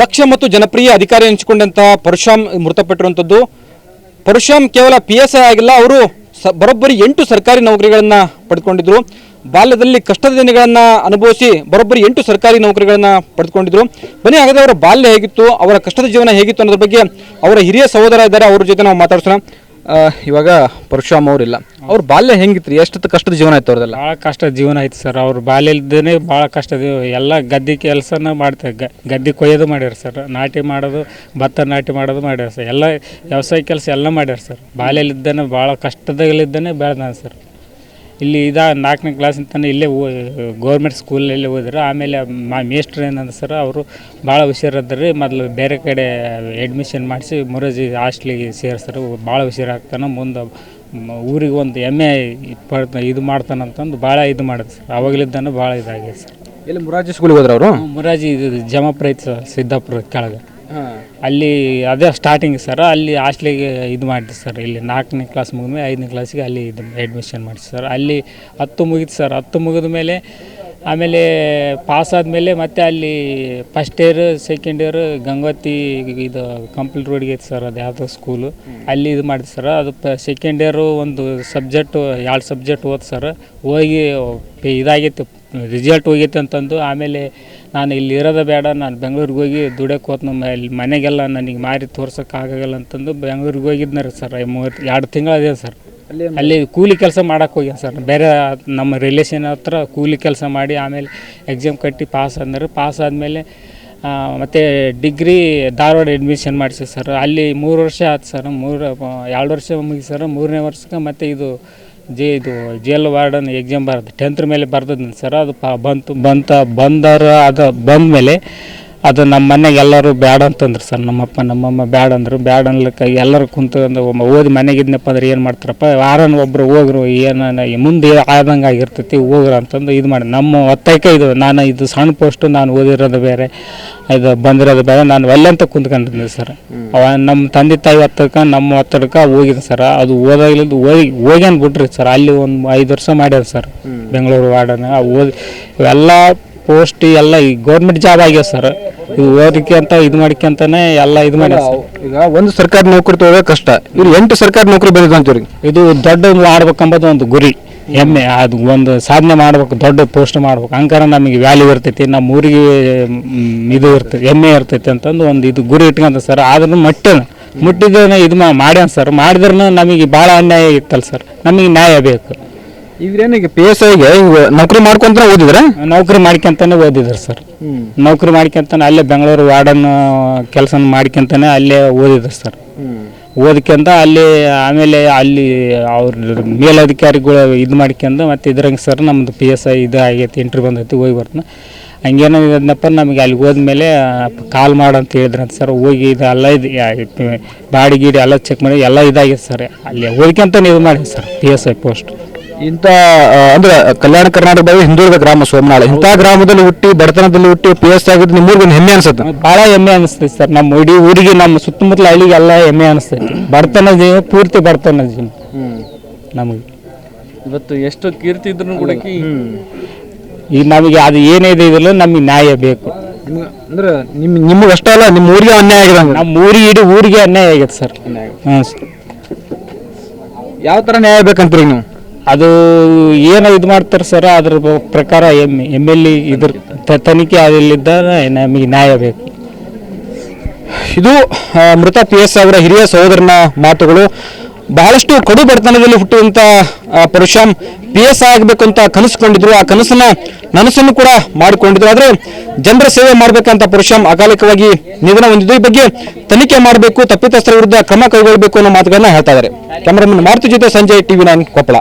ದಕ್ಷ ಮತ್ತು ಜನಪ್ರಿಯ ಅಧಿಕಾರಿ ಹಂಚಿಕೊಂಡಂತಹ ಪರಶುರಾಮ್ ಮೃತಪಟ್ಟಿರುವಂಥದ್ದು. ಪರಶುರಾಮ್ ಕೇವಲ ಪಿ ಎಸ್ ಐ ಆಗಿಲ್ಲ, ಅವರು ಸ ಬರೋಬ್ಬರಿ ಎಂಟು ಸರ್ಕಾರಿ ನೌಕರಿಗಳನ್ನು ಪಡೆದುಕೊಂಡಿದ್ರು. ಬಾಲ್ಯದಲ್ಲಿ ಕಷ್ಟದ ದಿನಗಳನ್ನು ಅನುಭವಿಸಿ ಬರೋಬ್ಬರಿ ಎಂಟು ಸರ್ಕಾರಿ ನೌಕರಿಗಳನ್ನ ಪಡೆದುಕೊಂಡಿದ್ರು. ಬನ್ನಿ, ಹಾಗಾದ್ರೆ ಅವರ ಬಾಲ್ಯ ಹೇಗಿತ್ತು, ಅವರ ಕಷ್ಟದ ಜೀವನ ಹೇಗಿತ್ತು ಅನ್ನೋದ್ರ ಬಗ್ಗೆ ಅವರ ಹಿರಿಯ ಸಹೋದರ ಇದ್ದಾರೆ, ಅವ್ರ ಜೊತೆ ನಾವು ಮಾತಾಡ್ಸೋಣ. ಇವಾಗ ಪರಶುರಾಮ್ ಅವರಿಲ್ಲ. ಅವ್ರ ಬಾಲ್ಯ ಹೆಂಗಿತ್ತು ಎಷ್ಟು ಕಷ್ಟದ ಜೀವನ ಆಯ್ತು ಅವ್ರದೆಲ್ಲ? ಭಾಳ ಕಷ್ಟ ಜೀವನ ಆಯ್ತು ಸರ್. ಅವ್ರು ಬಾಲ್ಯದನೇ ಭಾಳ ಕಷ್ಟ ಎಲ್ಲ ಗದ್ದೆ ಕೆಲಸನ ಮಾಡ್ತಾರೆ. ಗ, ಗದ್ದೆ ಕೊಯ್ಯೋದು ಮಾಡ್ಯಾರ ಸರ್. ನಾಟಿ ಮಾಡೋದು, ಭತ್ತ ನಾಟಿ ಮಾಡೋದು ಮಾಡ್ಯಾರ ಸರ್. ಎಲ್ಲ ವ್ಯವಸಾಯ ಕೆಲಸ ಎಲ್ಲ ಮಾಡ್ಯಾರ ಸರ್. ಬಾಲ್ಯಲ್ಲಿದ್ದೇನೆ ಭಾಳ ಕಷ್ಟದಲ್ಲಿದ್ದಾನೆ ಬೆಳೆದಾನೆ ಸರ್. ಇಲ್ಲಿ ಇದ ನಾಲ್ಕನೇ ಕ್ಲಾಸಿಂದ ಇಲ್ಲೇ ಗೌರ್ಮೆಂಟ್ ಸ್ಕೂಲಲ್ಲಿ ಓದಿದ್ರು. ಆಮೇಲೆ ಮಾ ಮೇಸ್ಟ್ರ್ ಏನಂದ ಸರ್ ಅವರು ಭಾಳ ಹುಷಾರಿದ್ರಿ ಮೊದಲು ಬೇರೆ ಕಡೆ ಅಡ್ಮಿಷನ್ ಮಾಡಿಸಿ ಮುರಾಜಿ ಹಾಸ್ಟ್ಲಿಗೆ ಸೇರಿಸ್ತಾರೆ ಭಾಳ ಹುಷಾರಾಗ್ತಾನೆ. ಮುಂದೆ ಊರಿಗೆ ಒಂದು ಎಮ್ಮೆ ಪಡ್ತ ಇದು ಮಾಡ್ತಾನಂತಂದು ಭಾಳ ಇದು ಮಾಡಿದೆ ಸರ್. ಅವಾಗಲಿದ್ದಾನೆ ಭಾಳ ಇದಾಗಿದೆ ಸರ್. ಇಲ್ಲಿ ಮುರಾಜಿ ಸ್ಕೂಲಿಗೆ ಹೋದ್ರು ಅವರು? ಮುರಾಜಿ ಇದು ಜಮಪ್ರೈತ್ ಐತೆ ಸರ್ ಸಿದ್ದಾಪುರ ಕೆಳಗೆ. ಅಲ್ಲಿ ಅದೇ ಸ್ಟಾರ್ಟಿಂಗ್ ಸರ್ ಅಲ್ಲಿ ಹಾಸ್ಟ್ಲಿಗೆ ಇದು ಮಾಡಿದೆ ಸರ್ ಇಲ್ಲಿ ನಾಲ್ಕನೇ ಕ್ಲಾಸ್ ಮುಗಿದ್ಮೇಲೆ ಐದನೇ ಕ್ಲಾಸಿಗೆ ಅಲ್ಲಿ ಇದು ಅಡ್ಮಿಷನ್ ಮಾಡಿಸಿ ಸರ್ ಅಲ್ಲಿ ಹತ್ತು ಮುಗಿದು ಸರ್ ಹತ್ತು ಮುಗಿದ ಮೇಲೆ ಆಮೇಲೆ ಪಾಸ್ ಆದಮೇಲೆ ಮತ್ತೆ ಅಲ್ಲಿ first year second year Gangotri ಇದು ಕಂಪ್ಲೀಟ್ ರೋಡ್ಗೆ ಐತೆ ಸರ್ ಅದು ಯಾವುದೋ ಸ್ಕೂಲು ಅಲ್ಲಿ ಇದು ಮಾಡಿದೆ ಸರ್ ಅದು ಪ ಸೆಕೆಂಡ್ ಇಯರು ಒಂದು ಸಬ್ಜೆಕ್ಟು ಎರಡು ಸಬ್ಜೆಕ್ಟ್ ಓದ್ ಸರ್ ಹೋಗಿ ಇದಾಗೈತೆ ರಿಸಲ್ಟ್ ಹೋಗೈತೆ ಅಂತಂದು ಆಮೇಲೆ ನಾನು ಇಲ್ಲಿ ಇರೋದೇ ಬೇಡ ನಾನು ಬೆಂಗ್ಳೂರಿಗೆ ಹೋಗಿ ದುಡಿಯೋಕೆ ಹೋತ್ ನಮ್ಮ ಇಲ್ಲಿ ಮನೆಗೆಲ್ಲ ನನಗೆ ಮಾರಿ ತೋರ್ಸೋಕೆ ಆಗೋಲ್ಲ ಅಂತಂದು ಹೋಗಿದ್ನ ರೀ ಸರ್ ಮೂವತ್ತು ಎರಡು ತಿಂಗಳು ಅದೇ ಸರ್. ಅಲ್ಲಿ ಕೂಲಿ ಕೆಲಸ ಮಾಡೋಕೆ ಹೋಗಿ ಸರ್. ಬೇರೆ ನಮ್ಮ ರಿಲೇಷನ್ ಹತ್ರ ಕೂಲಿ ಕೆಲಸ ಮಾಡಿ ಆಮೇಲೆ ಎಕ್ಸಾಮ್ ಕಟ್ಟಿ ಪಾಸ್ ಆದ್ರೆ ಪಾಸ್ ಆದಮೇಲೆ ಮತ್ತು ಡಿಗ್ರಿ ಧಾರವಾಡ ಅಡ್ಮಿಷನ್ ಮಾಡಿಸಿ ಸರ್. ಅಲ್ಲಿ ಮೂರು ವರ್ಷ ಆಯ್ತು ಸರ್. ಮೂರು ಎರಡು ವರ್ಷ ಮುಗಿ ಸರ್. ಮೂರನೇ ವರ್ಷಕ್ಕೆ ಮತ್ತು ಇದು ಜೆ ಇದು ಜೇಲ್ ವಾರ್ಡನ್ ಎಕ್ಸಾಮ್ ಬರ್ದು ಟೆಂತ್ ಮೇಲೆ ಬರ್ದದ್ದು ಸರ್. ಅದು ಪ ಬಂತು, ಬಂತ, ಬಂದರ, ಅದು ಬಂದಮೇಲೆ ಅದು ನಮ್ಮ ಮನೆಗೆ ಎಲ್ಲರೂ ಬ್ಯಾಡ ಅಂತಂದ್ರು ಸರ್. ನಮ್ಮಪ್ಪ ನಮ್ಮಮ್ಮ ಬ್ಯಾಡ ಅಂದರು. ಬ್ಯಾಡ ಅನ್ಲಿಕ್ಕೆ ಎಲ್ಲರೂ ಕುಂತು ಒಮ್ಮೆ ಓದಿ ಮನೆಗೆ ಇದ್ನಪ್ಪ ಅಂದ್ರೆ ಏನು ಮಾಡ್ತಾರಪ್ಪ? ಯಾರನ್ನ ಒಬ್ಬರು ಹೋಗ್ರು ಏನು ಮುಂದೆ ಆದಂಗೆ ಆಗಿರ್ತೈತಿ ಹೋಗ್ರು ಅಂತಂದು ಇದು ಮಾಡಿ. ನಮ್ಮ ಒತ್ತಾಯಕ್ಕೆ ಇದು ನಾನು ಇದು ಸಣ್ಣ ಪೋಸ್ಟು ನಾನು ಓದಿರೋದು ಬೇರೆ ಇದು ಬಂದಿರೋದು ಬೇರೆ ನಾನು ಒಲ್ಲೆ ಕುಂತ್ಕೊಂಡಿದ್ದೆ ಸರ್. ಅವ ನಮ್ಮ ತಂದೆ ತಾಯಿ ಒತ್ತಡಕ್ಕೆ ನಮ್ಮ ಒತ್ತಡಕ್ಕೆ ಹೋಗಿದೆ ಸರ್. ಅದು ಓದಾಗ್ಲಿದ್ದು ಹೋಗಿ ಹೋಗ್ಯಾನ್ ಬಿಟ್ರಿ ಸರ್. ಅಲ್ಲಿ ಒಂದು ಐದು ವರ್ಷ ಮಾಡ್ಯಾರ ಸರ್. ಬೆಂಗಳೂರು ವಾರ್ಡನ ಓದಿ ಇವೆಲ್ಲ ಪೋಸ್ಟ್ ಎಲ್ಲ ಈ ಗೌರ್ಮೆಂಟ್ ಜಾಬ್ ಆಗ್ಯಾವ ಸರ್ ಇದು ಓದಕ್ಕೆ ಅಂತ ಇದು ಮಾಡ್ಕೊಂತಾನೆ ಎಲ್ಲ ಇದು ಸರ್ ಈಗ ಒಂದು ಸರ್ಕಾರಿ ನೌಕರಿ ತಗೋದೇ ಕಷ್ಟ. ಇಲ್ಲಿ ಎಂಟು ಸರ್ಕಾರಿ ನೌಕರಿ ಬಂದಿದ್ದು ಅಂತ ಇವ್ರಿಗೆ ಇದು ದೊಡ್ಡ ಮಾಡ್ಬೇಕಂಬುದು ಒಂದು ಗುರಿ ಹೆಮ್ಮೆ. ಅದು ಒಂದು ಸಾಧನೆ ಮಾಡ್ಬೇಕು ದೊಡ್ಡ ಪೋಸ್ಟ್ ಮಾಡ್ಬೇಕು. ಅಂಕಾರ ನಮಗೆ ವ್ಯಾಲ್ಯೂ ಇರ್ತೈತಿ ನಮ್ಮ ಊರಿಗೆ ಮ್, ಇದು ಇರ್ತೈತಿ ಹೆಮ್ಮೆ ಇರ್ತೈತಿ ಅಂತಂದು ಒಂದು ಇದು ಗುರಿ ಇಟ್ಕೊಂತ ಸರ್ ಆದ್ರೂ ಮಟ್ಟನ ಮುಟ್ಟಿದ್ದೇನೆ ಇದು ಮಾಡ್ಯಾನ ಸರ್ ಮಾಡಿದ್ರೂ ನಮಗೆ ಭಾಳ ಅನ್ಯಾಯ ಇತ್ತಲ್ಲ ಸರ್ ನಮಗೆ ನ್ಯಾಯ ಬೇಕು. ಇವ್ರೇನಿಗೆ ಪಿ ಎಸ್ ಐಗೆ ನೌಕರಿ ಮಾಡ್ಕೊಂತ ಓದಿದ್ರ? ನೌಕರಿ ಮಾಡ್ಕೊಂತಾನೆ ಓದಿದ್ರು ಸರ್. ನೌಕರಿ ಮಾಡ್ಕೊಂತಾನೆ ಅಲ್ಲೇ ಬೆಂಗಳೂರು ವಾರ್ಡನ್ ಕೆಲಸ ಮಾಡ್ಕೊಂತಾನೆ ಅಲ್ಲೇ ಓದಿದ್ರು ಸರ್. ಓದ್ಕೊಂತ ಅಲ್ಲಿ ಆಮೇಲೆ ಅಲ್ಲಿ ಅವ್ರ ಮೇಲಧಿಕಾರಿಗಳು ಇದು ಮಾಡ್ಕೊಂಡು ಮತ್ತೆ ಇದ್ರಂಗೆ ಸರ್ ನಮ್ಮದು ಪಿ ಎಸ್ ಐ ಇದು ಆಗೈತಿ ಇಂಟ್ರಿ ಬಂದೈತಿ ಹೋಗಿ ಬರ್ತಾನೆ. ಹಂಗೇನೋ ಇದನ್ನಪ್ಪ ನಮಗೆ ಅಲ್ಲಿ ಹೋದ್ಮೇಲೆ ಕಾಲ್ ಮಾಡಂತ ಹೇಳಿದ್ರಂತ ಸರ್. ಹೋಗಿ ಇದು ಎಲ್ಲ ಇದು ಬಾಡಿ ಗೀಡಿ ಎಲ್ಲ ಚೆಕ್ ಮಾಡಿ ಎಲ್ಲ ಇದಾಗಿದೆ ಸರ್. ಅಲ್ಲಿ ಹೋಗ್ಕೊಂತ ಇದು ಮಾಡಿ sir P S I post ಇಂಥ ಅಂದ್ರೆ ಕಲ್ಯಾಣ ಕರ್ನಾಟಕದಾಗ ಹಿಂದುಳಿದ ಗ್ರಾಮ ಸೋಮನಾಳ. ಇಂಥ ಗ್ರಾಮದಲ್ಲಿ ಹುಟ್ಟಿ ಬಡತನದಲ್ಲಿ ಹುಟ್ಟಿ ಪಿ ಎಸ್ ಆಗಿದ್ದು ನಿಮ್ಮೂರಿಗೆ ಒಂದು ಹೆಮ್ಮೆ ಅನ್ಸುತ್ತೆ. ಭಾಳ ಹೆಮ್ಮೆ ಅನಿಸ್ತೈತಿ ಸರ್. ನಮ್ಮ ಇಡೀ ಊರಿಗೆ ನಮ್ಮ ಸುತ್ತಮುತ್ತಲ ಹಳ್ಳಿಗೆ ಎಲ್ಲ ಹೆಮ್ಮೆ ಅನಿಸ್ತೈತಿ ಬಡತನ ಜೀವ ಪೂರ್ತಿ ಬಡತನ ಜೀವ. ನಮಗೆ. ಇವತ್ತು ಎಷ್ಟು ಕೀರ್ತಿ ಇದ್ರು ಕೂಡ ಈಗ ನಮಗೆ ಅದು ಏನೇ ಇದಿಲ್ಲ ನಮಗೆ ನ್ಯಾಯ ಬೇಕು. ಅಂದ್ರೆ ನಿಮ್ ನಿಮ್ಗೆ ಅಷ್ಟೇ ಅಲ್ಲ ನಿಮ್ಮ ಊರಿಗೆ ಅನ್ಯಾಯ ಆಗಿದೆ ನಮ್ಮ ಊರಿಗೆ ಇಡೀ ಊರಿಗೆ ಅನ್ಯಾಯ ಆಗೈತೆ ಸರ್. ಹಾಂ ಸರ್ ಯಾವ ಥರ ನ್ಯಾಯ ಬೇಕಂತೀರಿ ನೀವು? ಅದು ಏನೋ ಇದು ಮಾಡ್ತಾರೆ ಸರ್, ಅದ್ರ ಪ್ರಕಾರ ಎಂ ಎಂ ಎಲ್ ಎ ಇದ್ರ ತನಿಖೆ ಅದಲ್ಲಿದ್ದ ನಮಗೆ ನ್ಯಾಯ ಬೇಕು. ಇದು ಮೃತ ಪಿ ಎಸ್ ಅವರ ಹಿರಿಯ ಸಹೋದರನ ಮಾತುಗಳು. ಬಹಳಷ್ಟು ಕಡು ಬಡತನದಲ್ಲಿ ಹುಟ್ಟುವಂತ ಪರಶುರಾಮ್ ಪಿ ಎಸ್ ಆಗಬೇಕು ಅಂತ ಕನಸುಕೊಂಡಿದ್ರು. ಆ ಕನಸನ್ನ ನನಸನ್ನು ಕೂಡ ಮಾಡಿಕೊಂಡಿದ್ರು. ಆದ್ರೆ ಜನರ ಸೇವೆ ಮಾಡಬೇಕಂತ ಪರಶುರಾಮ್ ಅಕಾಲಿಕವಾಗಿ ನಿಧನ ಹೊಂದಿದ್ದು ಈ ಬಗ್ಗೆ ತನಿಖೆ ಮಾಡಬೇಕು, ತಪ್ಪಿತಸ್ಥರ ವಿರುದ್ಧ ಕ್ರಮ ಕೈಗೊಳ್ಳಬೇಕು ಅನ್ನೋ ಮಾತುಗಳನ್ನ ಹೇಳ್ತಾ ಇದ್ದಾರೆ ಕ್ಯಾಮರಾಮನ್ ಮಾರುತಿ ಜೊತೆ ಸಂಜಯ್ ಟಿವಿ ನೈನ್ ಕೊಪ್ಪಳ.